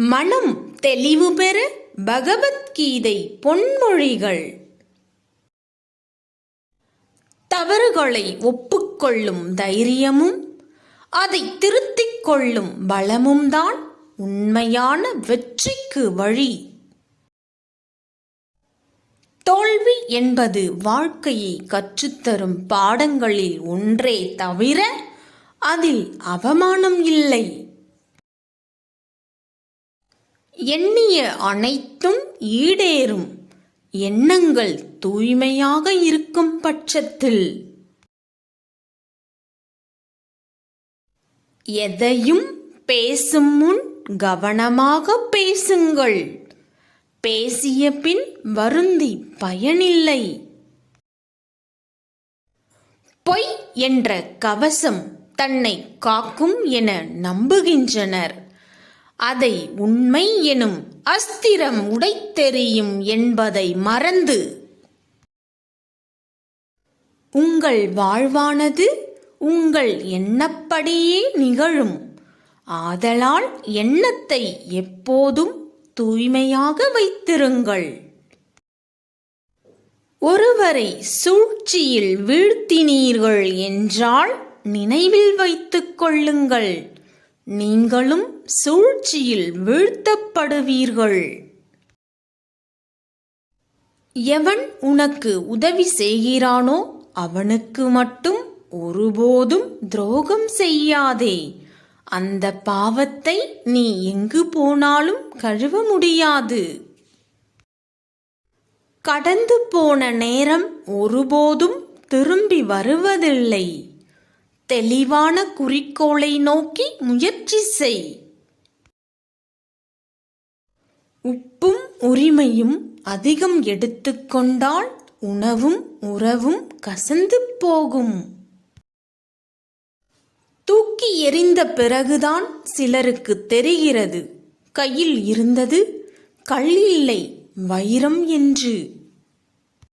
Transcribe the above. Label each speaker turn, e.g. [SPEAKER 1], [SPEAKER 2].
[SPEAKER 1] மனம் தெளிவு பெற பகவத்கீதை பொன்மொழிகள். தவறுகளை ஒப்புக்கொள்ளும் தைரியமும் அதை திருத்திக் கொள்ளும் பலமும் தான் உண்மையான வெற்றிக்கு வழி. தோல்வி என்பது வாழ்க்கையை கற்றுத்தரும் பாடங்களில் ஒன்றே தவிர அதில் அவமானம் இல்லை. எண்ணிய அனைத்தும் ஈடேறும். எண்ணங்கள் தூய்மையாக இருக்கும் பட்சத்தில். எதையும் பேசும் முன் கவனமாக பேசுங்கள். பேசிய பின் வருந்தி பயனில்லை. பொய் என்ற கவசம் தன்னை காக்கும் என நம்புகின்றனர். அதை உண்மை எனும் அஸ்திரம் உடைத்தெறியும் என்பதை மறந்து உங்கள் வாழ்வானது உங்கள் எண்ணப்படியே நிகழும். ஆதலால் எண்ணத்தை எப்போதும் தூய்மையாக வைத்திருங்கள். ஒருவரை சூழ்ச்சியில் வீழ்த்தினீர்கள் என்றால் நினைவில் வைத்துக் கொள்ளுங்கள். நீங்களும் சூழ்ச்சியில் வீழ்த்தப்படுவீர்கள். எவன் உனக்கு உதவி செய்கிறானோ அவனுக்கு மட்டும் ஒருபோதும் துரோகம் செய்யாதே. அந்த பாவத்தை நீ எங்கு போனாலும் கழுவ முடியாது. கடந்து போன நேரம் ஒருபோதும் திரும்பி வருவதில்லை. தெளிவான குறிக்கோளை நோக்கி முயற்சி செய். உப்பும் உரிமையும் அதிகம் எடுத்துக்கொண்டால் உணவும் உறவும் கசந்து போகும். தூக்கி எறிந்த பிறகுதான் சிலருக்கு தெரிகிறது. கையில் இருந்தது கல் இல்லை வைரம் என்று.